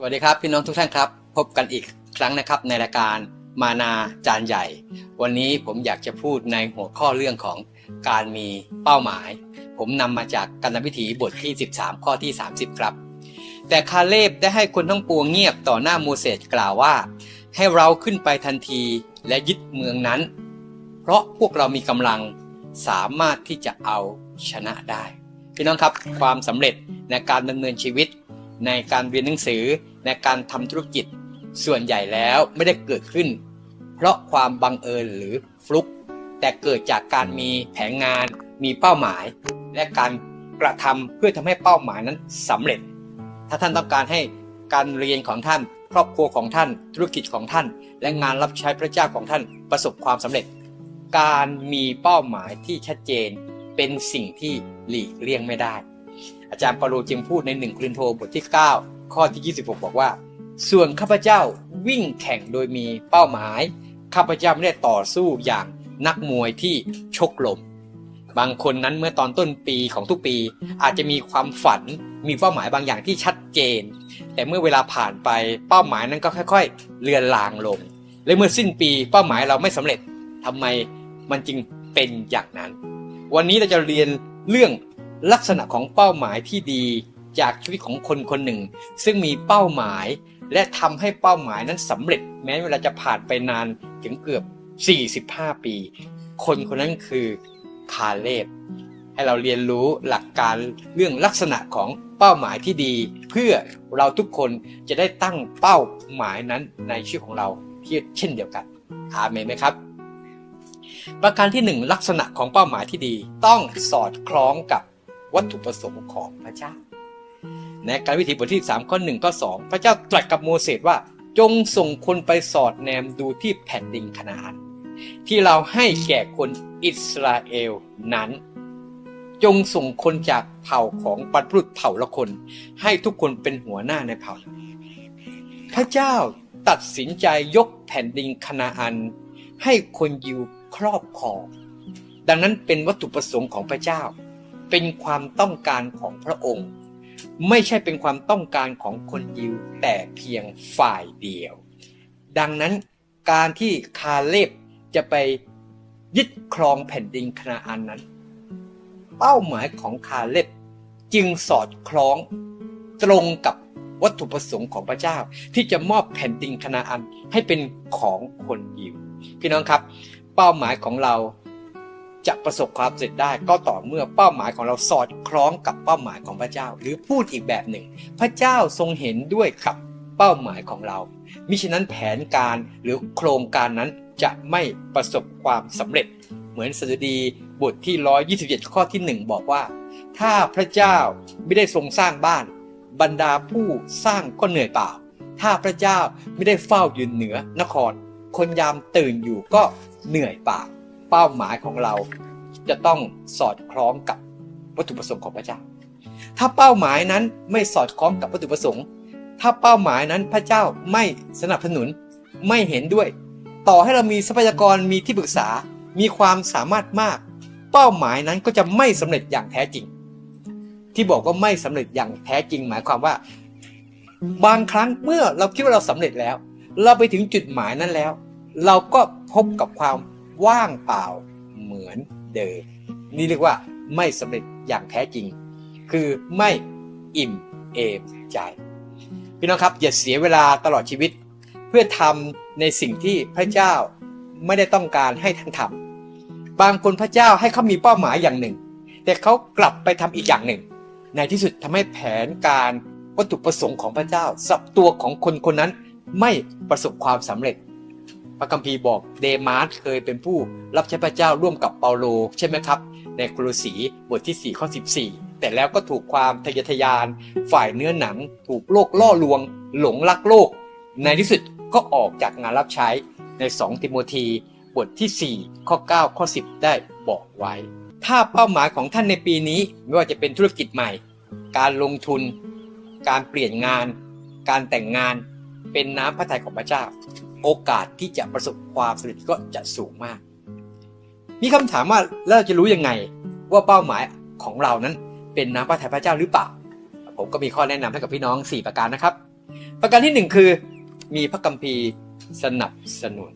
สวัสดีครับพี่น้องทุกท่านครับ พบกันอีกครั้งนะครับในรายการมานาจานใหญ่ วันนี้ผมอยากจะพูดในหัวข้อเรื่องของการมีเป้าหมาย ผมนำมาจากกันวิถีบทที่ 13 ข้อที่ 30 ครับ แต่คาเลบได้ให้คนทั้งปวงเงียบต่อหน้าโมเสสกล่าวว่า ให้เราขึ้นไปทันทีและยึดเมืองนั้น เพราะพวกเรามีกำลังสามารถที่จะเอาชนะได้ พี่น้องครับความสำเร็จในการดำเนินชีวิต ในการเรียนหนังสือในการทำธุรกิจ ส่วนใหญ่แล้วไม่ได้เกิดขึ้น เพราะความบังเอิญหรือฟลุก แต่เกิดจากการมีแผนงาน มีเป้าหมาย และการกระทำเพื่อทำให้เป้าหมายนั้นสำเร็จ ถ้าท่านต้องการให้การเรียนของท่าน ครอบครัวของท่าน ธุรกิจของท่าน และงานรับใช้พระเจ้าของท่านประสบความสำเร็จ การมีเป้าหมายที่ชัดเจนเป็นสิ่งที่หลีกเลี่ยงไม่ได้ อาจารย์เปาโลจึงพูดในหนึ่งครินโทบทที่ 9 ข้อที่ 26 บอกว่า ส่วนข้าพเจ้าวิ่งแข่งโดยมีเป้าหมาย ข้าพเจ้าไม่ได้ต่อสู้อย่างนักมวยที่ชกลม บางคนนั้นเมื่อตอนต้นปีของทุกปี อาจจะมีความฝันมีเป้าหมายบางอย่างที่ชัดเจน แต่เมื่อเวลาผ่านไปเป้าหมายนั้นก็ค่อย ๆ เลือนลางลง และเมื่อสิ้นปีเป้าหมายเราไม่สำเร็จทำไมมันจึงเป็นอย่างนั้น วันนี้เราจะเรียนเรื่อง ลักษณะของเป้าหมายที่ดีจากชีวิตของคนคนหนึ่ง ซึ่งมีเป้าหมายและทำให้เป้าหมายนั้นสำเร็จ แม้เวลาจะผ่านไปนานถึงเกือบ 45 ปี คนคนนั้นคือคาเลบให้เราเรียนรู้หลักการเรื่องลักษณะของเป้าหมายที่ดี เพื่อเราทุกคนจะได้ตั้งเป้าหมายนั้นในชีวิตของเราที่เช่นเดียวกันอาเมนไหมครับ ประการที่หนึ่งลักษณะของเป้าหมายที่ดี ต้องสอดคล้องกับ วัตถุประสงค์ของพระเจ้า ในการวิถีบทที่ 3 ข้อ1ข้อ2 พระเจ้าตรัสกับโมเสสว่าจงส่งคนไปสอดแนมดูที่แผ่นดินคานาอันที่เราให้แก่คนอิสราเอลนั้น จงส่งคนจากเผ่าของบรรพุษเผ่าละคน ให้ทุกคนเป็นหัวหน้าในเผ่า พระเจ้าตัดสินใจยกแผ่นดินคานาอัน ให้คนยิวครอบครองดังนั้นเป็นวัตถุประสงค์ของพระเจ้า เป็นความต้องการของพระองค์ ไม่ใช่เป็นความต้องการของคนยิวแต่เพียงฝ่ายเดียว ดังนั้นการที่คาเลบจะไปยึดครองแผ่นดินคานาอันนั้น เป้าหมายของคาเลบจึงสอดคล้องตรงกับวัตถุประสงค์ของพระเจ้า ที่จะมอบแผ่นดินคานาอันให้เป็นของคนยิว พี่น้องครับ เป้าหมายของเรา จะประสบความสำเร็จได้ก็ต่อเมื่อเป้าหมายของเราสอดคล้องกับเป้าหมายของพระเจ้า หรือพูดอีกแบบหนึ่ง พระเจ้าทรงเห็นด้วยกับเป้าหมายของเรา มิฉะนั้นแผนการหรือโครงการนั้นจะไม่ประสบความสำเร็จ เหมือนสดุดีบทที่ 127 ข้อที่ 1 บอกว่า ถ้าพระเจ้าไม่ได้ทรงสร้างบ้าน บรรดาผู้สร้างก็เหนื่อยเปล่า ถ้าพระเจ้าไม่ได้เฝ้ายู่เหนือนคร คนยามตื่นอยู่ก็เหนื่อยเปล่า เป้าหมายของเราจะต้องสอดคล้องกับวัตถุประสงค์ของพระเจ้า ถ้าเป้าหมายนั้นไม่สอดคล้องกับวัตถุประสงค์ ถ้าเป้าหมายนั้นพระเจ้าไม่สนับสนุนไม่เห็นด้วย ต่อให้เรามีทรัพยากรมีที่ปรึกษา มีความสามารถมาก เป้าหมายนั้นก็จะไม่สำเร็จอย่างแท้จริง ที่บอกว่าไม่สำเร็จอย่างแท้จริง หมายความว่า บางครั้งเมื่อเราคิดว่าเราสำเร็จแล้ว เราไปถึงจุดหมายนั้นแล้ว เราก็พบกับความ ว่างเปล่าเหมือนเดิมนี่เรียกว่าไม่สำเร็จอย่างแท้จริง คือไม่อิ่มเอมใจ พี่น้องครับอย่าเสียเวลาตลอดชีวิต เพื่อทำในสิ่งที่พระเจ้าไม่ได้ต้องการให้ท่านทำบางคนพระเจ้าให้เขามีเป้าหมายอย่างหนึ่ง แต่เขากลับไปทำอีกอย่างหนึ่ง ในที่สุดทำให้แผนการวัตถุประสงค์ของพระเจ้า สับตัวของคนคนนั้นไม่ประสบความสำเร็จ พระคัมภีร์บอกเดมาร์สเคยเป็นผู้รับใช้พระเจ้าร่วมกับเปาโลใช่ไหมครับ ในโคลสีบทที่ 4 ข้อ 14 แต่แล้วก็ถูกความทะเยอทะยาน ฝ่ายเนื้อหนัง ถูกโลกล่อลวง หลงรักโลก ในที่สุดก็ออกจากงานรับใช้ใน 2 ติโมธีบทที่ 4 ข้อ 9 ข้อ 10 ได้บอกไว้ ถ้าเป้าหมายของท่านในปีนี้ไม่ว่าจะเป็นธุรกิจใหม่ การลงทุน การเปลี่ยนงาน การแต่งงาน เป็นน้ำพระทัยของพระเจ้า โอกาสที่จะประสบความสำเร็จก็จะสูงมาก มีคำถามว่าแล้วเราจะรู้ยังไงว่าเป้าหมายของเรานั้น เป็นน้ำพระทัยพระเจ้าหรือเปล่า ผมก็มีข้อแนะนำให้กับพี่น้อง 4 ประการนะครับ ประการที่หนึ่งคือ มีพระคัมภีร์สนับสนุน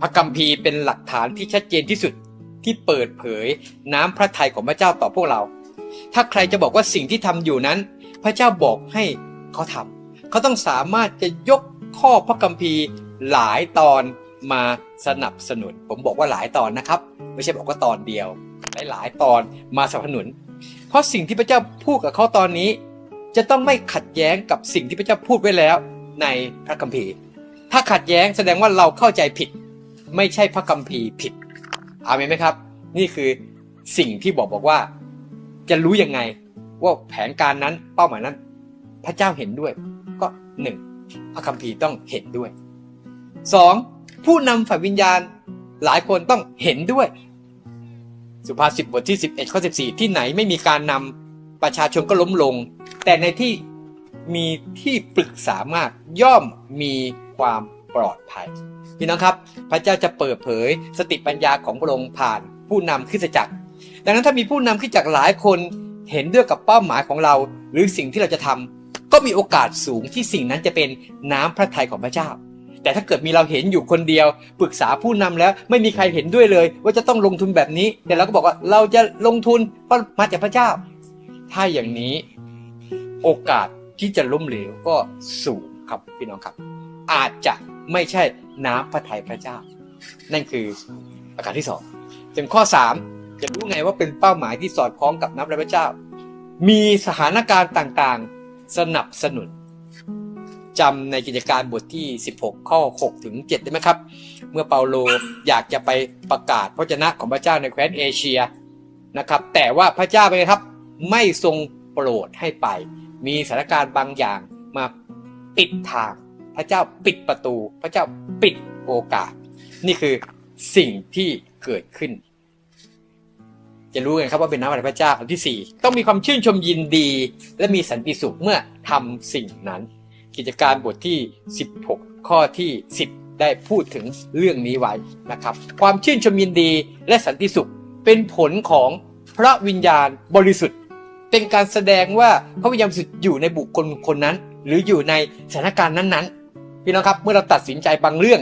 พระคัมภีร์เป็นหลักฐานที่ชัดเจนที่สุดที่เปิดเผยน้ำพระทัยของพระเจ้าต่อพวกเรา ถ้าใครจะบอกว่าสิ่งที่ทำอยู่นั้น พระเจ้าบอกให้เขาทำเขาต้องสามารถจะยก ข้อพระคัมภีร์หลายตอนมาสนับสนุน ผมบอกว่าหลายตอนนะครับ ไม่ใช่บอกว่าตอนเดียว หลายๆตอนมาสนับสนุน เพราะสิ่งที่พระเจ้าพูดกับเขาตอนนี้ จะต้องไม่ขัดแย้งกับสิ่งที่พระเจ้าพูดไว้แล้วในพระคัมภีร์ ถ้าขัดแย้งแสดงว่าเราเข้าใจผิด ไม่ใช่พระคัมภีร์ผิดอาเมนไหมครับ นี่คือสิ่งที่บอกบอกว่า จะรู้ยังไงว่าแผนการนั้นเป้าหมายนั้น พระเจ้าเห็นด้วยก็หนึ่ง พระคัมภีร์ต้องเห็นด้วยสองผู้นำฝ่ายวิญญาณหลายคนต้องเห็นด้วย สุภาษิตบทที่ 11ข้อ14 ที่ไหนไม่มีการนำประชาชนก็ล้มลง แต่ในที่มีที่ปรึกษามากย่อมมีความปลอดภัยพี่น้องครับ พระเจ้าจะเปิดเผยสติปัญญาของพระองค์ผ่านผู้นำคริสตจักร ดังนั้นถ้ามีผู้นำคริสตจักรหลายคนเห็นด้วยกับเป้าหมายของเรา หรือสิ่งที่เราจะทำ มีโอกาสสูงที่สิ่งนั้นจะเป็นน้ำพระทัยของพระเจ้า แต่ถ้าเกิดมีเราเห็นอยู่คนเดียว ปรึกษาผู้นำแล้วไม่มีใครเห็นด้วยเลย ว่าจะต้องลงทุนแบบนี้ แต่เราก็บอกว่าเราจะลงทุนเพราะมาจากพระเจ้า ถ้าอย่างนี้โอกาสที่จะล้มเหลวก็สูงครับพี่น้องครับ อาจจะไม่ใช่น้ำพระทัยพระเจ้า นั่นคือประการที่สองถึงข้อสามจะรู้ไงว่าเป็นเป้าหมายที่สอดคล้องกับน้ำพระเจ้า มีสถานการณ์ต่างๆ สนับสนุนจำในกิจการบทที่ 16 ข้อ 6 ถึง 7 ได้ไหมครับ เมื่อเปาโลอยากจะไปประกาศพระเจ้าของพระเจ้าในแคว้นเอเชียนะครับ แต่ว่าพระเจ้าไปครับไม่ทรงโปรดให้ไป มีสถานการณ์บางอย่างมาปิดทาง พระเจ้าปิดประตู พระเจ้าปิดโอกาส นี่คือสิ่งที่เกิดขึ้น จะรู้ไงครับว่าเป็นน้ำพระเจ้าอันที่ 4 ต้องมีความชื่นชมยินดี และมีสันติสุขเมื่อทำสิ่งนั้น กิจการบทที่ 16 ข้อที่ 10 ได้พูดถึงเรื่องนี้ไว้นะครับ ความชื่นชมยินดีและสันติสุขเป็นผลของพระวิญญาณบริสุทธิ์ เป็นการแสดงว่าพระวิญญาณบริสุทธิ์อยู่ในบุคคลคนนั้น หรืออยู่ในสถานการณ์นั้นๆพี่น้องครับเมื่อเราตัดสินใจบางเรื่อง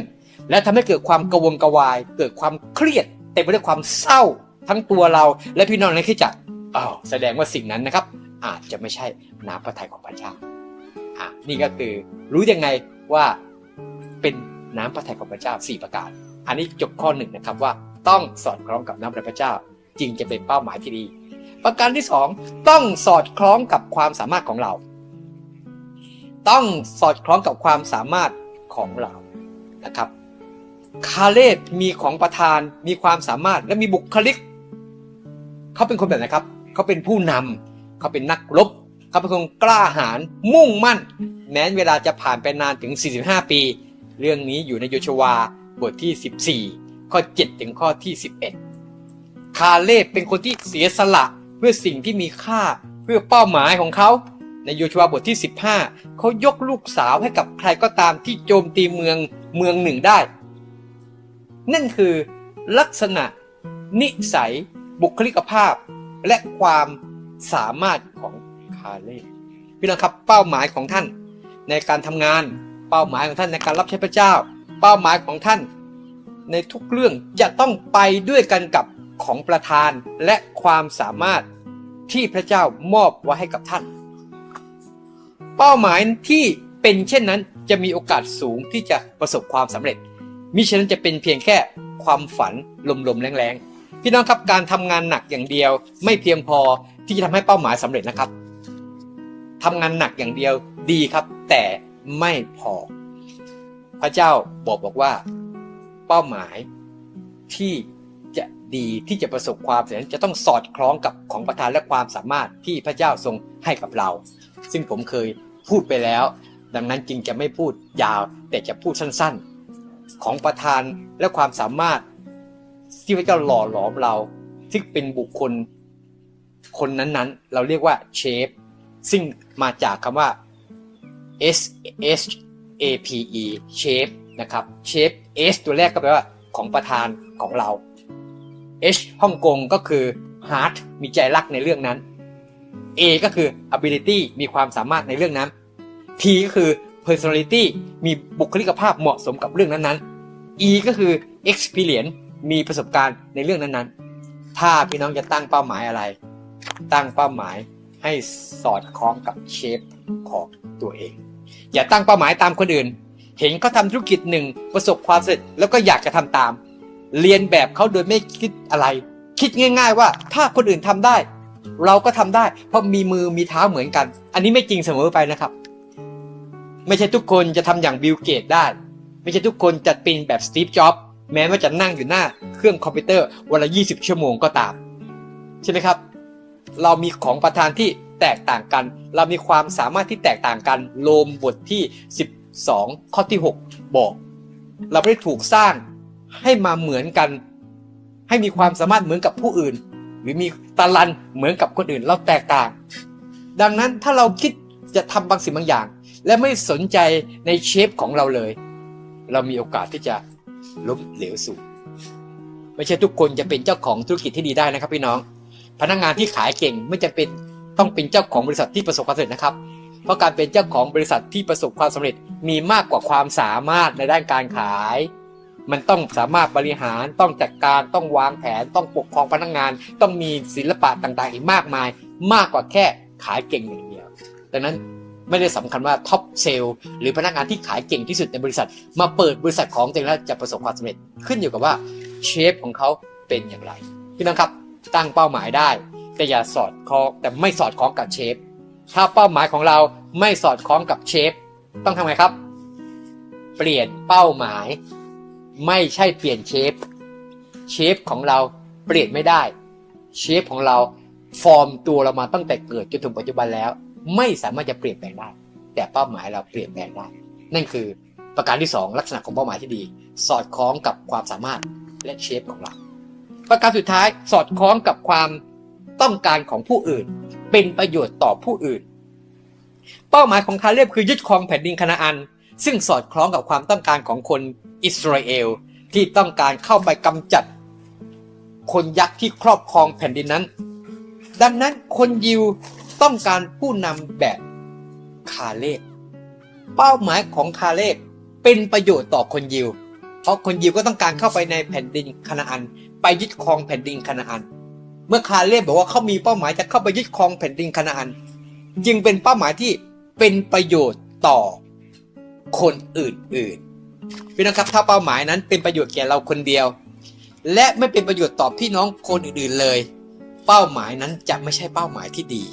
และทำให้เกิดความกระวนกระวาย เกิดความเครียดเต็มไปด้วยความเศร้า ทั้งตัวเราและพี่น้องในคริสตจักรอ้าวแสดงว่าสิ่งนั้นนะครับ อาจจะไม่ใช่น้ำพระทัยของพระเจ้าอะนี่ก็คือรู้ยังไงว่าเป็นน้ำพระทัยของพระเจ้า 4 ประการ อันนี้จบข้อหนึ่งนะครับว่าต้องสอดคล้องกับน้ำพระพระเจ้า จึงจะเป็นเป้าหมายที่ดี ประการที่สองต้องสอดคล้องกับความสามารถของเรา ต้องสอดคล้องกับความสามารถของเรานะครับ คาเลตมีของประธานมีความสามารถและมีบุคลิก เขาเป็นคนแบบไหนครับ เขาเป็นผู้นำเขาเป็นนักรบ เขาเป็นคนกล้าหาญมุ่งมั่น แม้เวลาจะผ่านไปนานถึง 45 ปี เรื่องนี้อยู่ในโยชวาบทที่ 14 ข้อ 7 ถึงข้อที่ 11 คาเลตเป็นคนที่เสียสละเพื่อสิ่งที่มีค่าเพื่อเป้าหมายของเขาในโยชวาบทที่ 15 เขายกลูกสาวให้กับใครก็ตามที่โจมตีเมืองเมืองหนึ่งได้ นั่นคือลักษณะนิสัย บุคลิกภาพและความสามารถของคาเล่พี่น้องครับเป้าหมายของท่านในการทำงาน เป้าหมายของท่านในการรับใช้พระเจ้า เป้าหมายของท่าน ในทุกเรื่องจะต้องไปด้วยกันกับของประธานและความสามารถที่พระเจ้ามอบไว้ให้กับท่าน เป้าหมายที่เป็นเช่นนั้นจะมีโอกาสสูงที่จะประสบความสำเร็จมิฉะนั้นจะเป็นเพียงแค่ความฝันลมๆแรงๆ พี่น้องครับการทำงานหนักอย่างเดียว ไม่เพียงพอที่จะทำให้เป้าหมายสำเร็จนะครับทำงานหนักอย่างเดียวดีครับ แต่ไม่พอ พระเจ้าบอกบอกว่า เป้าหมายที่จะดีที่จะประสบความสำเร็จจะต้องสอดคล้องกับของประทานและความสามารถที่พระเจ้าทรงให้กับเรา ซึ่งผมเคยพูดไปแล้ว ดังนั้นจึงจะไม่พูดยาว แต่จะพูดสั้น ๆ ของประธานและความสามารถ ที่พระเจ้าหล่อหลอมเราที่เป็นบุคคลคนนั้นๆ เราเรียกว่าเชฟซึ่งมาจากคำว่า S H A P E เชฟนะครับเชฟ S ตัวแรกก็แปลว่าของประธานของเรา H ฮ่องกงก็คือ heart มีใจรักในเรื่องนั้น A ก็คือ ability มีความสามารถในเรื่องนั้น P ก็คือ personality มีบุคลิกภาพเหมาะสมกับเรื่องนั้นๆ E ก็คือ experience มีประสบการณ์ในเรื่องนั้นๆ ถ้าพี่น้องจะตั้งเป้าหมายอะไร ตั้งเป้าหมายให้สอดคล้องกับเชฟของตัวเอง อย่าตั้งเป้าหมายตามคนอื่น เห็นเขาทำธุรกิจหนึ่งประสบความสำเร็จแล้วก็อยากจะทำตาม เรียนแบบเขาโดยไม่คิดอะไร คิดง่าย ๆ ว่าถ้าคนอื่นทำได้ เราก็ทำได้ เพราะมีมือมีเท้าเหมือนกัน อันนี้ไม่จริงเสมอไปนะครับ ไม่ใช่ทุกคนจะทำอย่างบิลเกตได้ ไม่ใช่ทุกคนจะเป็นแบบสตีฟจ็อบส์ แม้ว่าจะนั่งอยู่หน้าเครื่องคอมพิวเตอร์วันละ 20 ชั่วโมงก็ตาม ใช่ไหมครับ เรามีของประทานที่แตกต่างกัน เรามีความสามารถที่แตกต่างกันโลมบทที่ 12 ข้อที่ 6 บอก เราไม่ได้ถูกสร้างให้มาเหมือนกัน ให้มีความสามารถเหมือนกับผู้อื่น หรือมีตาลันเหมือนกับคนอื่นเราแตกต่าง ดังนั้นถ้าเราคิดจะทำบางสิ่งบางอย่าง และไม่สนใจในเชฟของเราเลย เรามีโอกาสที่จะ ล้มเหลวสูงไม่ใช่ทุกคนจะเป็นเจ้าของธุรกิจที่ดีได้นะครับ พี่น้อง พนักงานที่ขายเก่งไม่จำเป็นต้องเป็นเจ้าของบริษัทที่ประสบความสำเร็จนะครับ เพราะการเป็นเจ้าของบริษัทที่ประสบความสำเร็จมีมากกว่าความสามารถในด้านการขาย มันต้องสามารถบริหารต้องจัดการต้องวางแผนต้องปกครองพนักงาน ต้องมีศิลปะต่างๆ อีกมากมาย มากกว่าแค่ขายเก่งอย่างเดียว ดังนั้น ไม่ได้สำคัญว่าท็อปเซลล์หรือพนักงานที่ขายเก่งที่สุดในบริษัท มาเปิดบริษัทของตัวเองแล้วจะประสบความสำเร็จขึ้นอยู่กับว่าเชฟของเขาเป็นอย่างไรพี่น้องครับตั้งเป้าหมายได้ แต่อย่าสอดคล้องแต่ไม่สอดคล้องกับเชฟถ้าเป้าหมายของเราไม่สอดคล้องกับเชฟต้องทำไงครับ เปลี่ยนเป้าหมาย ไม่ใช่เปลี่ยนเชฟเชฟของเราเปลี่ยนไม่ได้ เชฟของเราฟอร์มตัวเรามาตั้งแต่เกิดจนถึงปัจจุบันแล้ว ไม่สามารถจะเปลี่ยนแปลงได้ แต่เป้าหมายเราเปลี่ยนแปลงได้ นั่นคือประการที่สองลักษณะของเป้าหมายที่ดี สอดคล้องกับความสามารถและเชฟของเรา ประการสุดท้ายสอดคล้องกับความต้องการของผู้อื่น เป็นประโยชน์ต่อผู้อื่น เป้าหมายของคาเลบคือยึดครองแผ่นดินคานาอัน ซึ่งสอดคล้องกับความต้องการของคนอิสราเอลที่ต้องการเข้าไปกำจัด คนยักษ์ที่ครอบครองแผ่นดินนั้น ดังนั้นคนยิว ต้องการผู้นำแบบคาเลบเป้าหมายของคาเลบเป็นประโยชน์ต่อคนยิว เพราะคนยิวก็ต้องการเข้าไปในแผ่นดินคานาอัน ไปยึดครองแผ่นดินคานาอัน เมื่อคาเลบบอกว่าเขามีเป้าหมายจะเข้าไปยึดครองแผ่นดินคานาอัน จึงเป็นเป้าหมายที่เป็นประโยชน์ต่อคนอื่นๆพี่น้องครับถ้าเป้าหมายนั้นเป็นประโยชน์แก่เราคนเดียว และไม่เป็นประโยชน์ต่อพี่น้องคนอื่นๆเลย เป้าหมายนั้นจะไม่ใช่เป้าหมายที่ดี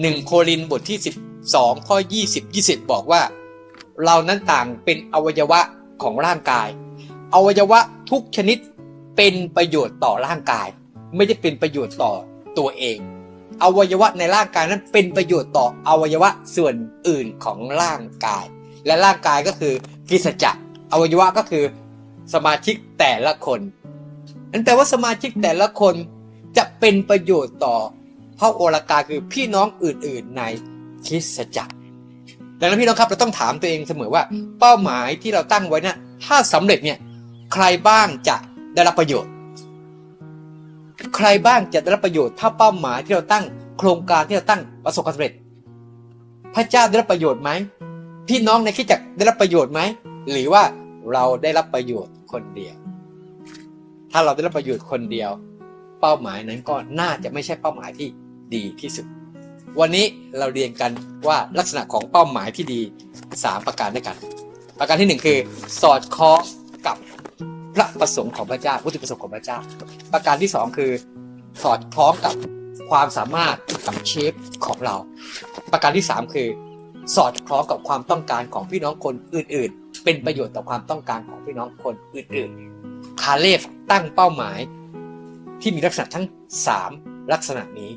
หนึ่งโครินบทที่12ข้อ20 20บอกว่า เรานั้นต่างเป็นอวัยวะของร่างกาย อวัยวะทุกชนิดเป็นประโยชน์ต่อร่างกาย ไม่ได้เป็นประโยชน์ต่อตัวเอง อวัยวะในร่างกายนั้นเป็นประโยชน์ต่ออวัยวะส่วนอื่นของร่างกาย และร่างกายก็คือกิสจักรอวัยวะก็คือสมาชิกแต่ละคนนั่นแปลว่าสมาชิกแต่ละคนจะเป็นประโยชน์ต่อ พระโอรากาคือพี่น้องอื่นๆในคริสตจักร ดังนั้นพี่น้องครับเราต้องถามตัวเองเสมอว่า เป้าหมายที่เราตั้งไว้นะถ้าสำเร็จเนี่ยใครบ้างจะได้รับประโยชน์ ใครบ้างจะได้รับประโยชน์ ถ้าเป้าหมายที่เราตั้งโครงการที่เราตั้งประสบความสำเร็จ พระเจ้าได้รับประโยชน์ไหมพี่น้องในคริสตจักรได้รับประโยชน์ไหมหรือว่าเราได้รับประโยชน์คนเดียว ถ้าเราได้รับประโยชน์คนเดียว เป้าหมายนั้นก็น่าจะไม่ใช่เป้าหมายที่ ดีที่สุด วันนี้เราเรียนกันว่าลักษณะของเป้าหมายที่ดี 3 ประการด้วยกัน ประการที่ 1 คือ สอดคล้องกับพระประสงค์ของพระเจ้าวัตถุประสงค์ของพระเจ้า ประการที่ 2 คือสอดคล้องกับความสามารถกับเชฟของเรา ประการที่ 3 คือ สอดคล้องกับความต้องการของพี่น้องคนอื่น ๆ เป็นประโยชน์ต่อความต้องการของพี่น้องคนอื่นๆคาเลฟตั้งเป้าหมายที่มีลักษณะทั้ง 3 ลักษณะนี้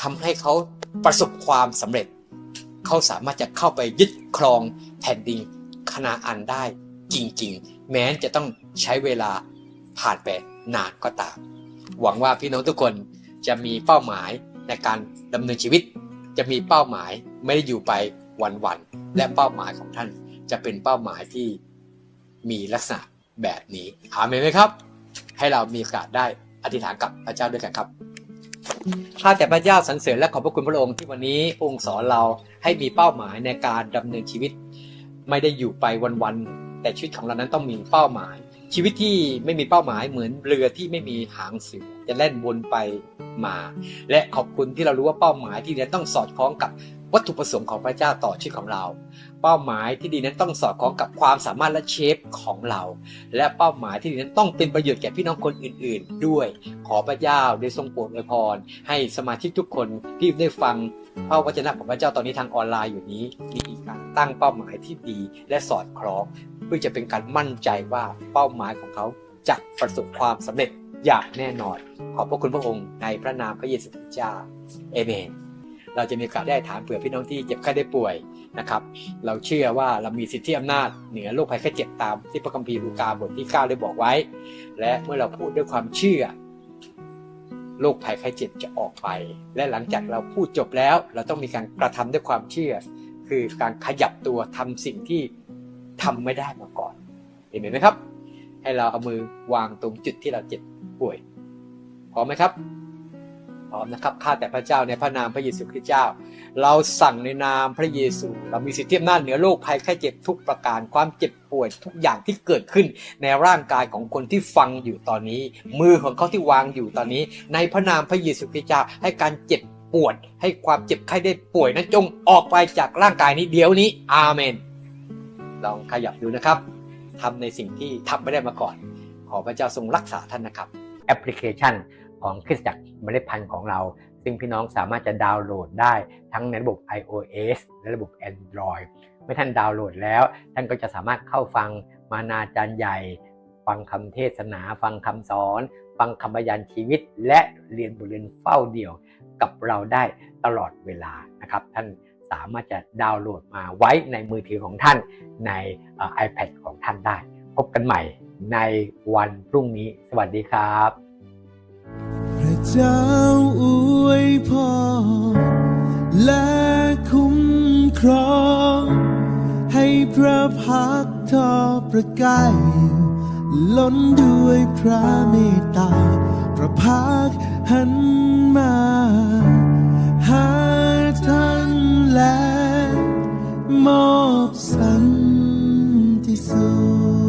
ทำให้เขาประสบความสำเร็จ เขาสามารถจะเข้าไปยึดครองแผ่นดินคณาอันได้จริง ๆ แม้จะต้องใช้เวลาผ่านไปนานก็ตาม หวังว่าพี่น้องทุกคนจะมีเป้าหมายในการดำเนินชีวิต จะมีเป้าหมายไม่ได้อยู่ไปวันๆและเป้าหมายของท่านจะเป็นเป้าหมายที่มีลักษณะแบบนี้หาเมนไหมครับ ให้เรามีโอกาสได้อธิษฐานกับพระเจ้าด้วยกันครับ ข้าแต่พระเจ้าสรรเสริญและขอบพระคุณพระองค์ที่วันนี้องค์สอนเราให้มีเป้าหมายในการดำเนินชีวิต ไม่ได้อยู่ไปวันๆแต่ชีวิตของเรานั้นต้องมีเป้าหมาย ชีวิตที่ไม่มีเป้าหมายเหมือนเรือที่ไม่มีหางเสือจะแล่นวนไปมา และขอบคุณที่เรารู้ว่าเป้าหมายที่ดีต้องสอดคล้องกับ วัตถุประสงค์ของพระเจ้าต่อชีวิตของเรา เป้าหมายที่ดีนั้นต้องสอดคล้องกับความสามารถและเชฟของเรา และเป้าหมายที่ดีนั้นต้องเป็นประโยชน์แก่พี่น้องคนอื่น ๆ ด้วย ขอพระเจ้าได้ทรงโปรดอวยพร ให้สมาชิกทุกคนที่ได้ฟังพระวจนะของพระเจ้าตอนนี้ทางออนไลน์อยู่นี้มีการตั้งเป้าหมายที่ดีและสอดคล้องเพื่อจะเป็นการมั่นใจว่าเป้าหมายของเขาจะประสบความสำเร็จอย่างแน่นอน ขอบพระคุณพระองค์ในพระนามพระเยซูคริสต์เจ้า เอเมน เราจะมีโอกาสได้ถามเผื่อพี่น้องที่เจ็บไข้ได้ป่วยนะครับ เราเชื่อว่าเรามีสิทธิอำนาจเหนือโรคภัยไข้เจ็บตามที่พระคัมภีร์ลูกาบทที่ 9 ได้บอกไว้ และเมื่อเราพูดด้วยความเชื่อโรคภัยไข้เจ็บจะออกไป และหลังจากเราพูดจบแล้ว เราต้องมีการกระทำด้วยความเชื่อ คือการขยับตัวทำสิ่งที่ทำไม่ได้มาก่อน เห็นไหมครับ ให้เราเอามือวางตรงจุดที่เราเจ็บป่วยพร้อมไหมครับ พร้อมนะครับข้าแต่พระเจ้าในพระนามพระเยซูคริสต์เจ้า เราสั่งในนามพระเยซู เรามีสิทธิอำนาจเหนือโรคภัยไข้เจ็บทุกประการความเจ็บป่วยทุกอย่างที่เกิดขึ้นในร่างกายของคนที่ฟังอยู่ตอนนี้ มือของเขาที่วางอยู่ตอนนี้ ในพระนามพระเยซูคริสต์เจ้าให้การเจ็บปวด ให้ความเจ็บไข้ได้ป่วยนั้นจงออกไปจากร่างกายนี้เดี๋ยวนี้ อาเมน ลองขยับดูนะครับทำในสิ่งที่ทำไม่ได้มาก่อน ขอพระเจ้าทรงรักษาท่านนะครับแอปพลิเคชัน ของคริสตจักรเมล็ดพันธุ์ของเรา ซึ่งพี่น้องสามารถจะดาวน์โหลดได้ทั้งในระบบ iOS และระบบ Android เมื่อท่านดาวน์โหลดแล้ว ท่านก็จะสามารถเข้าฟังมานาจารย์ใหญ่ ฟังคำเทศนา ฟังคำสอน ฟังคำบรรยายชีวิต และเรียนบทเรียนเฝ้าเดี่ยวกับเราได้ตลอดเวลานะครับท่านสามารถจะดาวน์โหลดมาไว้ในมือถือของท่านในเอ่อ iPad ของท่านได้ พบกันใหม่ในวันพรุ่งนี้ สวัสดีครับ เจ้าอวยพรและคุ้มครอง ให้พระพักทอประกายล้นด้วยพระเมตตา พระพักหันมา หาท่านและมอบสันติสุข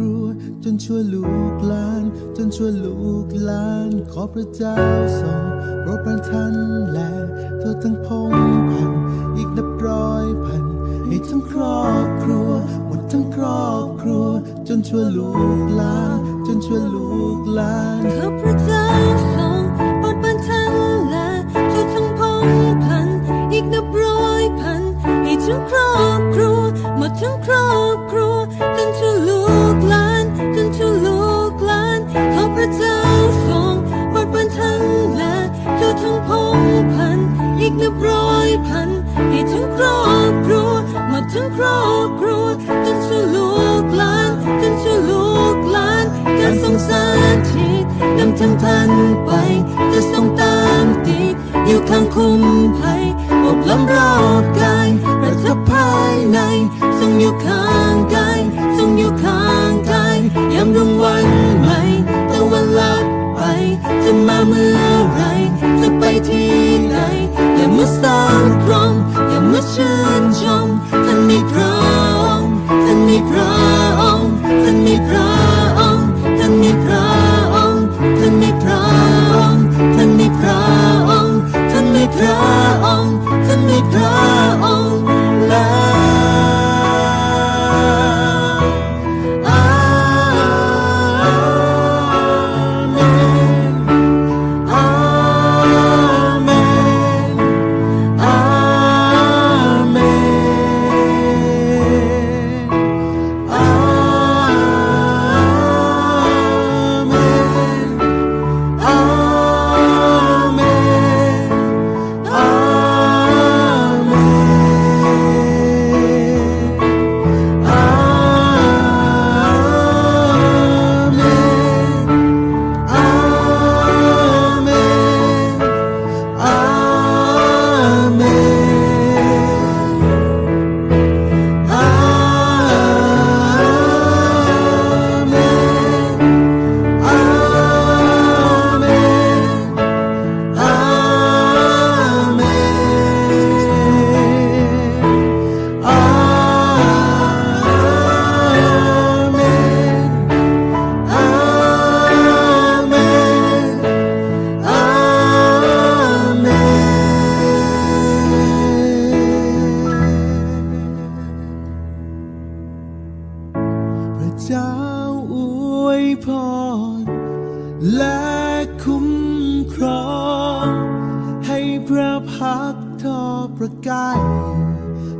รัว จนชั่วลูกหลาน จนชั่วลูกหลาน ขอพระเจ้าทรงโปรดป็นท่านและทั่วทั้งพงพันอีกนับร้อยพันให้ทั้งครอบครัว หมดทั้งครอบครัว จนชั่วลูกหลาน จนชั่วลูกหลานข้าพระเจ้าทรงโปรดบันทันและช่วทั้งพงพันอีกนับร้อยพันให้ทั้งครอบครัว หมดทั้งครอบครัว จนชั่วลูกหลานจนชั่วลูกหลานข้าพระเจ้าทรงโปรดบันทันและช่วยทั้งพงพันอีกนับร้อยพันให้ทั้งครอบครัวหมดทั้งครอบครัวจนชั่วลูกหลานจนชั่วลูกหลานการทรงสถิตนำทั้งท่านไปจะทรงตามติดอยู่ข้างคุ้มภัยอบล้อมรอบกายประทับภายในทรงอยู่ข้างายยามรุ่งวันใหม่ตะวันลับไปจะมาเมื่อไรจะไปที่ไหนอย่ามาสร้างพรมอย่ามาชื่นชมท่านมีพระองค์ท่านมีพระองค์ท่านมีพระ เจ้าอวยพรและคุ้มครอง ให้พระพักทอประกาย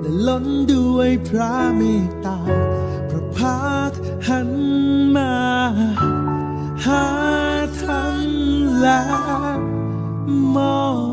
และล้นด้วยพระเมตตา พระพักหันมา หาท่านและมอง